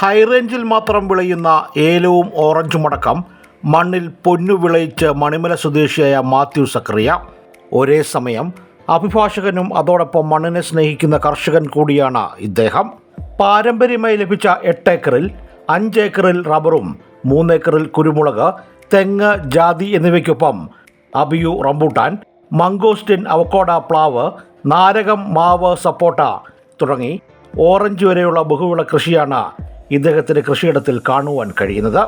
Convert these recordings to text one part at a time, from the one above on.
ഹൈറേഞ്ചിൽ മാത്രം വിളയുന്ന ഏലവും ഓറഞ്ചും അടക്കം മണ്ണിൽ പൊന്നു വിളയിച്ച് മണിമല സ്വദേശിയായ മാത്യു സക്രിയ. ഒരേ സമയം അഭിഭാഷകനും അതോടൊപ്പം മണ്ണിനെ സ്നേഹിക്കുന്ന കർഷകൻ കൂടിയാണ് ഇദ്ദേഹം. പാരമ്പര്യമായി ലഭിച്ച എട്ട് ഏക്കറിൽ അഞ്ച് ഏക്കറിൽ റബ്ബറും മൂന്നേക്കറിൽ കുരുമുളക് തെങ്ങ് ജാതി എന്നിവയ്ക്കൊപ്പം അബിയു റംബൂട്ടാൻ മംഗോസ്റ്റിൻ അവക്കോട പ്ലാവ് നാരകം മാവ് സപ്പോട്ട തുടങ്ങി ഓറഞ്ച് വരെയുള്ള ബഹുവിള കൃഷിയാണ് ഇദ്ദേഹത്തിന്റെ കൃഷിയിടത്തിൽ കാണുവാൻ കഴിയുന്നത്.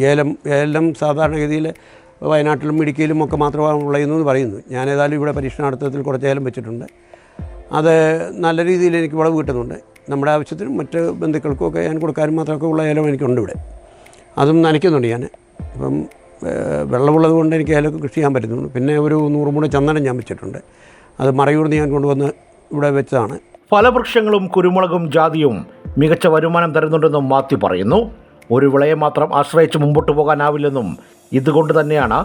ഏലം ഏലം സാധാരണഗതിയിൽ വയനാട്ടിലും ഇടുക്കിയിലും ഒക്കെ മാത്രമാണ് ഉള്ളതെന്ന് പറയുന്നു. ഞാൻ ഏതായാലും ഇവിടെ പരീക്ഷണാർത്ഥത്തിൽ കുറച്ച് ഏലം വെച്ചിട്ടുണ്ട്. അത് നല്ല രീതിയിൽ എനിക്ക് വിളവ് കിട്ടുന്നുണ്ട്. നമ്മുടെ ആവശ്യത്തിനും മറ്റ് ബന്ധുക്കൾക്കും ഒക്കെ ഞാൻ കൊടുക്കാനും മാത്രമൊക്കെ ഉള്ള ഏലം എനിക്കുണ്ട് ഇവിടെ. അതും നനയ്ക്കുന്നുണ്ട് ഞാൻ. ഇപ്പം വെള്ളമുള്ളത് കൊണ്ട് എനിക്ക് ഏലം കൃഷി ചെയ്യാൻ പറ്റുന്നുണ്ട്. പിന്നെ ഒരു നൂറ് മൂട് ചന്ദനം ഞാൻ വെച്ചിട്ടുണ്ട്. അത് മറയൂർന്ന് ഞാൻ കൊണ്ടുവന്ന് ഇവിടെ വെച്ചതാണ്. ഫലവൃക്ഷങ്ങളും കുരുമുളകും ജാതിയും മികച്ച വരുമാനം തരുന്നുണ്ടെന്നും മാത്യു പറയുന്നു. ഒരു വിളയെ മാത്രം ആശ്രയിച്ച് മുമ്പോട്ട് പോകാനാവില്ലെന്നും ഇതുകൊണ്ട് തന്നെയാണ്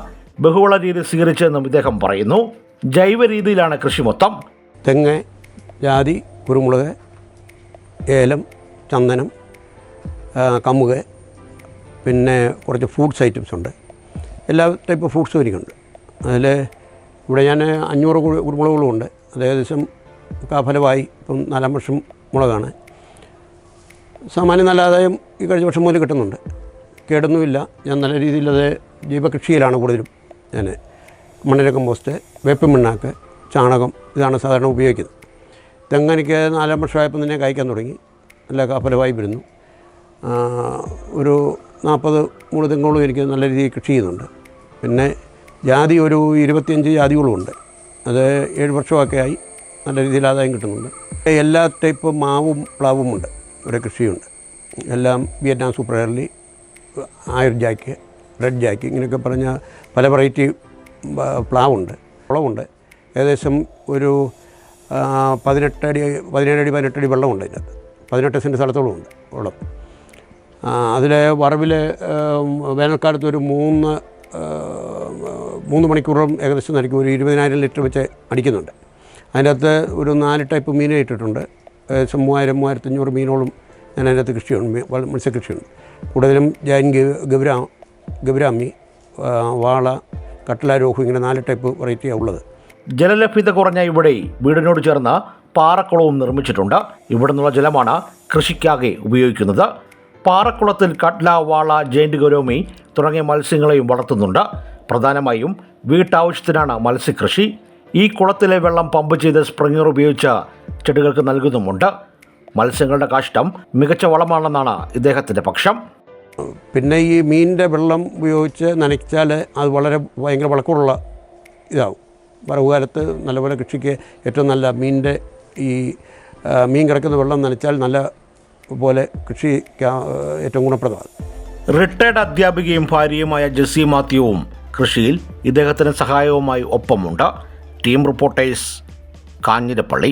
ബഹുവിള രീതി സ്വീകരിച്ചതെന്നും ഇദ്ദേഹം പറയുന്നു. ജൈവ രീതിയിലാണ് കൃഷി മൊത്തം. തെങ്ങ് ജാതി കുരുമുളക് ഏലം ചന്ദനം കമുക് പിന്നെ കുറച്ച് ഫ്രൂട്ട്സ് ഐറ്റംസ് ഉണ്ട്. എല്ലാ ടൈപ്പ് ഫ്രൂട്ട്സും എനിക്കുണ്ട്. അതിൽ ഇവിടെ ഞാൻ അഞ്ഞൂറ് കുരുമുളകുകളും ഉണ്ട് അത് ഏകദേശം ഇപ്പം നാലാം വർഷം മുളകാണ്. സാമാന്യം നല്ല ആദായം ഈ കഴിഞ്ഞ വർഷം മുതൽ കിട്ടുന്നുണ്ട്. കേടൊന്നുമില്ല. ഞാൻ നല്ല രീതിയിൽ അത് ജൈവകൃഷിയിലാണ് കൂടുതലും ഞാൻ മണ്ണിര കമ്പോസ്റ്റ് വേപ്പ് മണ്ണാക്ക് ചാണകം ഇതാണ് സാധാരണ ഉപയോഗിക്കുന്നത്. തെങ്ങനിക്ക് നാലാം വർഷമായപ്പോൾ തന്നെ കായ്ക്കാൻ തുടങ്ങി. നല്ല കാഫലമായി വരുന്നു. ഒരു നാൽപ്പത് മൂന്ന് തെങ്ങോളം എനിക്ക് നല്ല രീതിയിൽ കൃഷി ചെയ്യുന്നുണ്ട്. പിന്നെ ജാതി ഒരു ഇരുപത്തിയഞ്ച് ജാതികളുമുണ്ട്. അത് ഏഴ് വർഷമൊക്കെ ആയി. നല്ല രീതിയിൽ ആദായം കിട്ടുന്നുണ്ട്. എല്ലാ ടൈപ്പ് മാവും പ്ലാവും ഇവിടെ കൃഷിയുണ്ട്. എല്ലാം Vietnam super early Ayur jack red jack ഇങ്ങനെയൊക്കെ പറഞ്ഞ പല വെറൈറ്റി പ്ലാവുണ്ട് കുളമുണ്ട് ഏകദേശം ഒരു പതിനെട്ടടി പതിനേഴടി പതിനെട്ടടി വെള്ളമുണ്ട് അതിനകത്ത്. പതിനെട്ട് സെന്റ് സ്ഥലത്തോളം ഉണ്ട് വെള്ളം അതിൽ വറവിൽ വേനൽക്കാലത്ത് ഒരു മൂന്ന് മൂന്ന് മണിക്കൂറും ഏകദേശം നടക്കും ഒരു ഇരുപതിനായിരം ലിറ്റർ വെച്ച് അടിക്കുന്നുണ്ട്. അതിനകത്ത് ഒരു നാല് ടൈപ്പ് മീനെ ഇട്ടിട്ടുണ്ട്. മൂവായിരം മൂവായിരത്തഞ്ഞൂറ് മീനോളം ഞാൻ അതിനകത്ത് കൃഷിയുണ്ട്. മത്സ്യകൃഷിയുണ്ട്. കൂടുതലും ഗ- ഗൗരാ ഗൗരാമി വാള കട്ടല രോഹു ഇങ്ങനെ നാല് ടൈപ്പ് വെറൈറ്റിയാണ് ഉള്ളത്. ജലലഭ്യത കുറഞ്ഞ ഇവിടെ വീടിനോട് ചേർന്ന പാറക്കുളവും നിർമ്മിച്ചിട്ടുണ്ട്. ഇവിടെ നിന്നുള്ള ജലമാണ് കൃഷിക്കാകെ ഉപയോഗിക്കുന്നത്. പാറക്കുളത്തിൽ കട്ല വാള ജയിന്റ് ഗൗരോമി തുടങ്ങിയ മത്സ്യങ്ങളെയും വളർത്തുന്നുണ്ട്. പ്രധാനമായും വീട്ടാവശ്യത്തിനാണ് മത്സ്യകൃഷി. ഈ കുളത്തിലെ വെള്ളം പമ്പ് ചെയ്ത് സ്പ്രിംഗർ ഉപയോഗിച്ച് ചെടികൾക്ക് നൽകുന്നുമുണ്ട്. മത്സ്യങ്ങളുടെ കാഷ്ടം മികച്ച വളമാണെന്നാണ് ഇദ്ദേഹത്തിന്റെ പക്ഷം. പിന്നെ ഈ മീനിന്റെ വെള്ളം ഉപയോഗിച്ച് നനച്ചാൽ അത് വളരെ ഭയങ്കര വളക്കൂറുള്ള ഇതാവും. വറവുകാലത്ത് നല്ലപോലെ കൃഷിക്ക് ഏറ്റവും നല്ല മീനിന്റെ ഈ മീൻ കിടക്കുന്ന വെള്ളം നനച്ചാൽ നല്ല പോലെ കൃഷി ഏറ്റവും ഗുണപ്രദമാണ്. റിട്ടയർഡ് അധ്യാപികയും ഭാര്യയുമായ ജെസ്സി മാത്യുവും കൃഷിയിൽ ഇദ്ദേഹത്തിന് സഹായവുമായി ഒപ്പമുണ്ട്. Team reporters Kanjirappally.